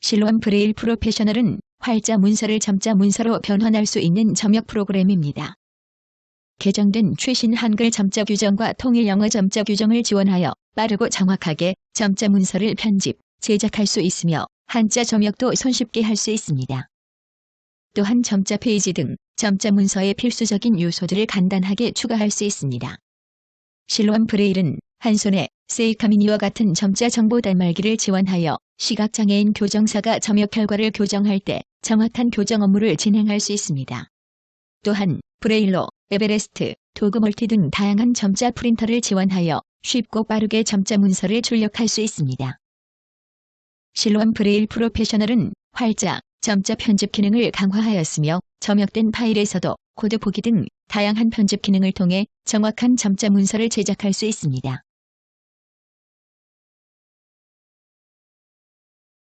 실론 브레일 프로페셔널은 활자 문서를 점자 문서로 변환할 수 있는 점역 프로그램입니다. 개정된 최신 한글 점자 규정과 통일 영어 점자 규정을 지원하여 빠르고 정확하게 점자 문서를 편집, 제작할 수 있으며 한자 점역도 손쉽게 할 수 있습니다. 또한 점자 페이지 등 점자 문서의 필수적인 요소들을 간단하게 추가할 수 있습니다. 실로암 브레일은 한 손에 세이카미니와 같은 점자 정보 단말기를 지원하여 시각장애인 교정사가 점역 결과를 교정할 때 정확한 교정 업무를 진행할 수 있습니다. 또한 브레일로, 에베레스트, 도구 멀티 등 다양한 점자 프린터를 지원하여 쉽고 빠르게 점자 문서를 출력할 수 있습니다. 실로암 브레일 프로페셔널은 활자, 점자 편집 기능을 강화하였으며 점역된 파일에서도 코드 보기 등 다양한 편집 기능을 통해 정확한 점자 문서를 제작할 수 있습니다.